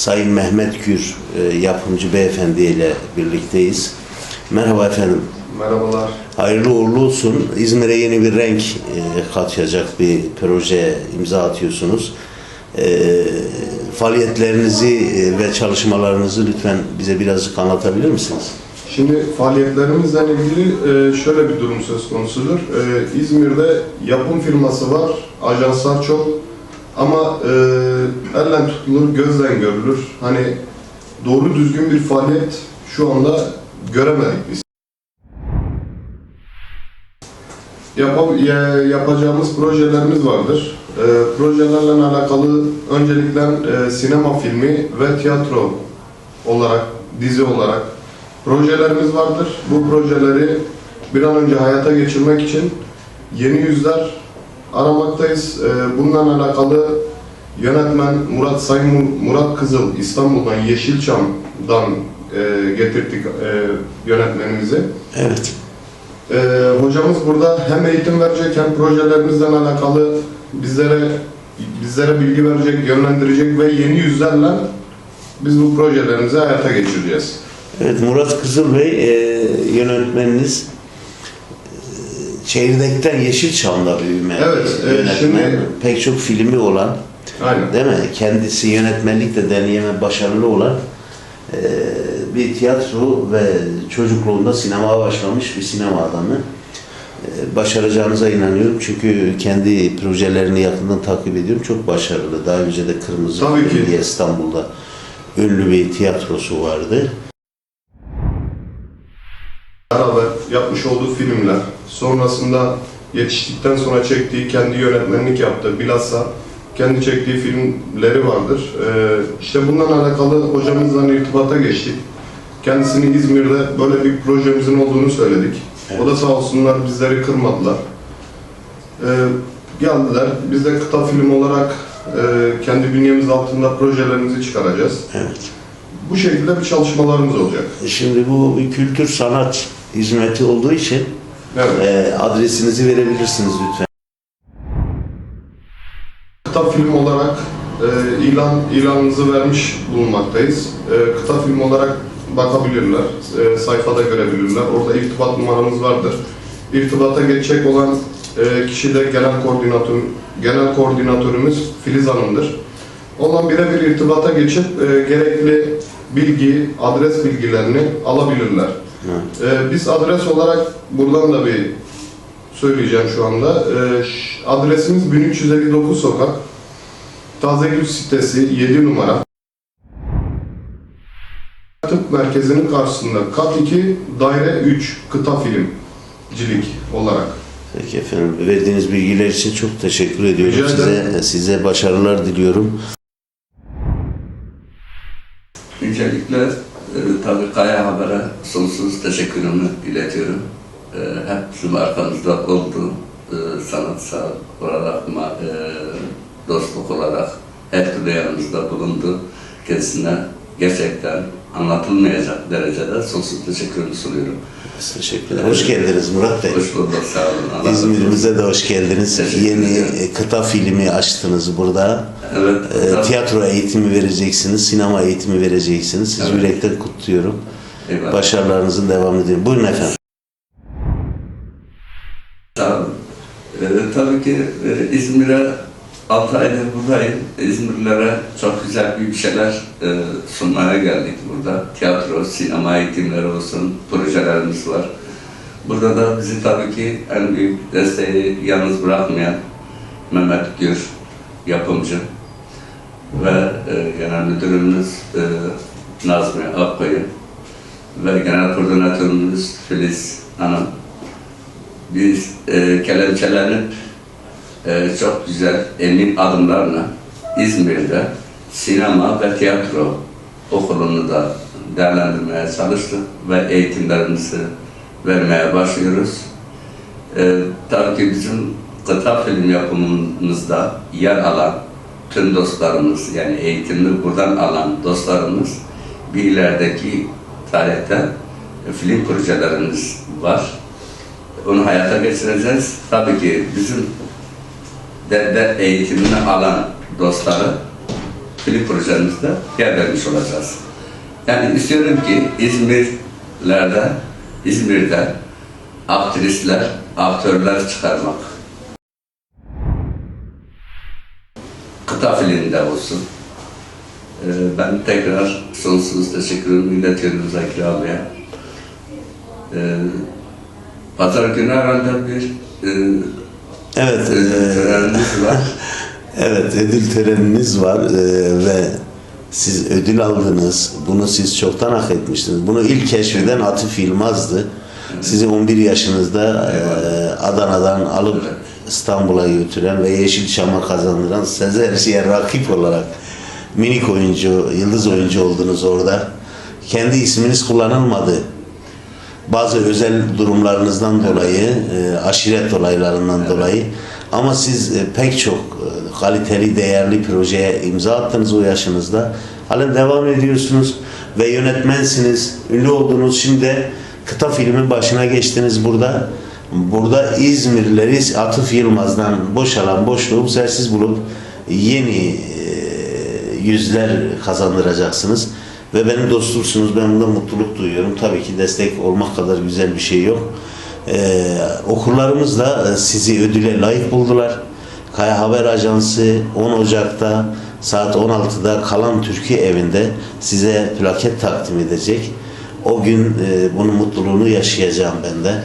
Sayın Mehmet Gür e, yapımcı beyefendi ile birlikteyiz. Merhaba efendim. Merhabalar. Hayırlı uğurlu olsun. İzmir'e yeni bir renk e, katacak bir proje imza atıyorsunuz. E, faaliyetlerinizi e, ve çalışmalarınızı lütfen bize birazcık anlatabilir misiniz? Şimdi faaliyetlerimizle ilgili e, şöyle bir durum söz konusudur. E, İzmir'de yapım firması var, ajanslar çok ama e, elden tutulur, gözden görülür. Hani doğru düzgün bir faaliyet şu anda göremedik biz. Yapa- ya- yapacağımız projelerimiz vardır. E, projelerle alakalı öncelikle e, sinema filmi ve tiyatro olarak, dizi olarak projelerimiz vardır. Bu projeleri bir an önce hayata geçirmek için yeni yüzler aramaktayız. E, bununla alakalı yönetmen Murat Sayın Murat Kızıl İstanbul'dan Yeşilçam'dan e, getirdik e, yönetmenimizi. Evet. Ee, hocamız burada hem eğitim verecek hem projelerimizle alakalı bizlere bizlere bilgi verecek, yönlendirecek ve yeni yüzlerle biz bu projelerimizi hayata geçireceğiz. Evet Murat Kızıl Bey e, yönetmeniniz Çekirdek'ten Yeşilçam'da büyüme Evet, e, yönetmen. şimdi- Pek çok filmi olan Aynen. değil mi? Kendisi yönetmenlikle deneyime başarılı olan e, bir tiyatro ve çocukluğunda sinemaya başlamış bir sinema adamı. E, başaracağınıza inanıyorum çünkü kendi projelerini yakından takip ediyorum. Çok başarılı. Daha önce de Kırmızı Tabii diye İstanbul'da ünlü bir tiyatrosu vardı. Beraber yapmış olduğu filmler, sonrasında yetiştikten sonra çektiği, kendi yönetmenlik yaptığı, bilhassa kendi çektiği filmleri vardır. Ee, işte bundan alakalı hocamızla irtibata geçtik. Kendisini İzmir'de böyle bir projemizin olduğunu söyledik. O da sağ olsunlar bizleri kırmadılar. Ee, geldiler. Biz de kıta film olarak e, kendi bünyemiz altında projelerimizi çıkaracağız. Evet. Bu şekilde bir çalışmalarımız olacak. Şimdi bu bir kültür sanat hizmeti olduğu için Evet. e, adresinizi verebilirsiniz lütfen. Kıta film olarak e, ilan ilanımızı vermiş bulunmaktayız. E, kıta film olarak bakabilirler, e, sayfada görebilirler. Orada irtibat numaramız vardır. İrtibata geçecek olan e, kişi de genel koordinatör, genel koordinatörümüz Filiz Hanım'dır. Ondan birebir irtibata geçip e, gerekli bilgi, adres bilgilerini alabilirler. Ee, biz adres olarak buradan da bir söyleyeceğim şu anda. Ee, adresimiz 1359 sokak. Tazegül sitesi 7 numara. Tıp merkezinin karşısında kat 2 daire 3 kıta filmcilik olarak. Peki efendim. Verdiğiniz bilgiler için çok teşekkür ediyorum. Rica Size size başarılar diliyorum. Öncelikle e, tabii Kaya Haber'e sonsuz teşekkürümü iletiyorum. E, hep bizim arkamızda oldu. E, sanatsal olarak, e, dostluk olarak her türlü yanımızda bulundu. Kendisine gerçekten anlatılmayacak derecede sonsuz teşekkürümü sunuyorum. Biz Teşekkür ederim. Hoş geldiniz Murat Bey. Hoş bulduk, sağ olun. Allah. İzmir'imize de hoş geldiniz. Yeni ederim. e, kıta filmi açtınız burada. Evet, E, tiyatro eğitimi vereceksiniz, sinema eğitimi vereceksiniz. Sizi Evet. yürekten kutluyorum. Eyvallah. Başarılarınızın devamını diliyorum. Buyurun efendim. Sağ olun. Ee, tabii ki e, İzmir'e 6 aydır buradayım. İzmirlilere çok güzel büyük şeyler e, sunmaya geldik burada. Tiyatro, sinema eğitimleri olsun, projelerimiz var. Burada da bizi tabii ki en büyük desteği yalnız bırakmayan Mehmet Gür, yapımcı ve e, genel müdürümüz e, Nazmi Akkoyun ve genel koordinatörümüz Filiz Hanım biz e, kelepçelenip e, çok güzel emin adımlarla İzmir'de sinema ve tiyatro okulunu da değerlendirmeye çalıştık ve eğitimlerimizi vermeye başlıyoruz. E, tabii ki bizim kıta film yapımımızda yer alan tüm dostlarımız yani eğitimini buradan alan dostlarımız bir ilerideki tarihte film projelerimiz var onu hayata geçireceğiz. Tabii ki bizim de, de eğitimini alan dostları film projemizde yer vermiş olacağız. Yani istiyorum ki İzmir'lerde, İzmir'de aktrisler, aktörler çıkarmak. Kıta filminde olsun. Ee, ben tekrar sonsuz teşekkürümü iletiyorum Zakir abiye. Ee, Pazar günü herhalde bir e, Evet, ödül e, törenimiz var. evet ödül töreniniz var e, ve siz ödül aldınız. Bunu siz çoktan hak etmiştiniz. Bunu ilk keşfeden Atif Yılmaz'dı. Sizi 11 yaşınızda e, Adana'dan alıp. İstanbul'a götüren ve Yeşilçam'a kazandıran Sezerci'ye rakip olarak minik oyuncu, yıldız oyuncu oldunuz orada. Kendi isminiz kullanılmadı. Bazı özel durumlarınızdan dolayı, e, aşiret olaylarından dolayı ama siz e, pek çok e, kaliteli, değerli projeye imza attınız o yaşınızda. Halen devam ediyorsunuz ve yönetmensiniz, ünlü oldunuz. Şimdi de kıta filmin başına geçtiniz burada. Burada İzmirlileri Atıf Yılmaz'dan boşalan boşluğu bu siz bulup yeni e, yüzler kazandıracaksınız. Ve benim dostumsunuz. Ben bunda mutluluk duyuyorum. Tabii ki destek olmak kadar güzel bir şey yok. Ee, okurlarımız da e, sizi ödüle layık buldular. Kaya Haber Ajansı 10 Ocak'ta saat 16'da Kalan Türkiye evinde size plaket takdim edecek. O gün e, bunun mutluluğunu yaşayacağım ben de.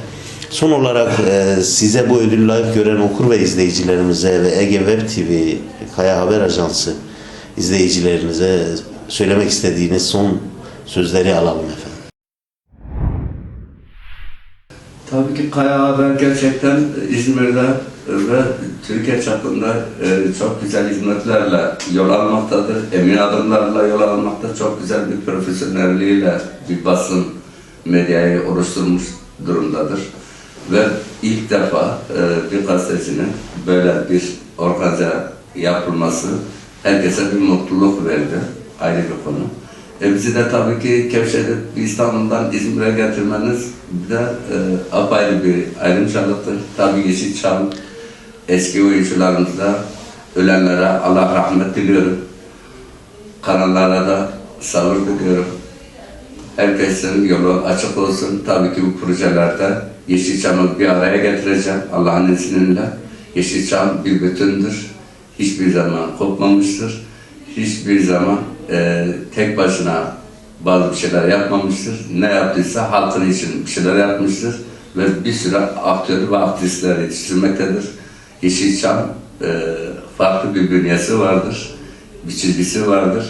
Son olarak e, size bu ödül layık gören okur ve izleyicilerimize ve Ege Web TV, Kaya Haber Ajansı izleyicilerinize söylemek istediğiniz son sözleri alalım efendim. Tabii ki Kaya Haber gerçekten İzmir'de ve Türkiye çapında e, çok güzel hizmetlerle yol almaktadır. Emin adımlarla yol almakta çok güzel bir profesyonelliğiyle bir basın medyayı oluşturmuş durumdadır. Ve ilk defa e, bir gazetecinin böyle bir organize yapılması herkese bir mutluluk verdi. Ayrı bir konu. E bizi de tabii ki Kevşehir'de İstanbul'dan İzmir'e getirmeniz de e, apayrı bir ayrımcılıktır. Tabii Yeşilçam eski oyuncularımızda ölenlere Allah rahmet diliyorum. Kanallara da sabır diliyorum. Herkesin yolu açık olsun. Tabii ki bu projelerde Yeşilçam'ı bir araya getireceğim Allah'ın izniyle. Yeşilçam bir bütündür. Hiçbir zaman kopmamıştır. Hiçbir zaman e, tek başına bazı bir şeyler yapmamıştır. Ne yaptıysa halkın için bir şeyler yapmıştır. Ve bir sürü aktör ve aktrisler yetiştirmektedir. Yeşilçam e, farklı bir bünyesi vardır. Bir çizgisi vardır.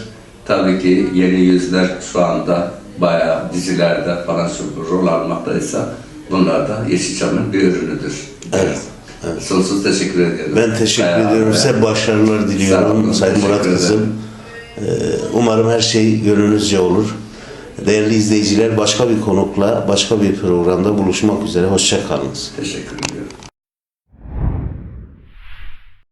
Tabii ki yeni yüzler şu anda bayağı dizilerde falan rol almaktaysa bunlar da Yeşilçam'ın bir ürünüdür. Evet, evet. Sonsuz teşekkür ediyorum. Ben teşekkür Bayağı ediyorum. Size başarılar diliyorum Sayın Murat ederim. kızım. Ee, Umarım her şey gönlünüzce olur. Değerli izleyiciler başka bir konukla, başka bir programda buluşmak üzere. Hoşça kalınız. Teşekkür ederim.